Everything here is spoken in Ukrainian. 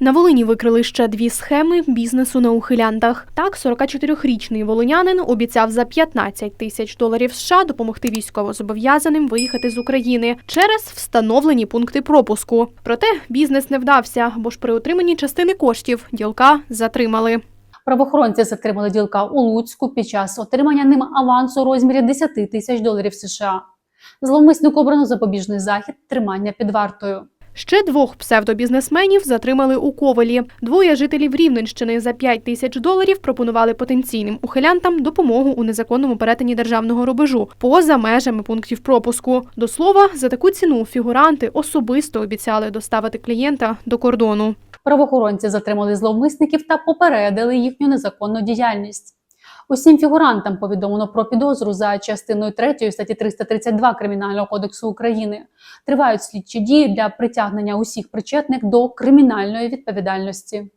На Волині викрили ще дві схеми бізнесу на ухилянтах. Так, 44-річний волинянин обіцяв за 15 тисяч доларів США допомогти військовозобов'язаним виїхати з України через встановлені пункти пропуску. Проте бізнес не вдався, бо ж при отриманні частини коштів ділка затримали. Правоохоронці затримали ділка у Луцьку під час отримання ним авансу у розмірі 10 тисяч доларів США. Зловмиснику обрано запобіжний захід тримання під вартою. Ще двох псевдобізнесменів затримали у Ковелі. Двоє жителів Рівненщини за 5 тисяч доларів пропонували потенційним ухилянтам допомогу у незаконному перетині державного рубежу поза межами пунктів пропуску. До слова, за таку ціну фігуранти особисто обіцяли доставити клієнта до кордону. Правоохоронці затримали зловмисників та попередили їхню незаконну діяльність. Усім фігурантам повідомлено про підозру за частиною 3 статті 332 Кримінального кодексу України. Тривають слідчі дії для притягнення усіх причетних до кримінальної відповідальності.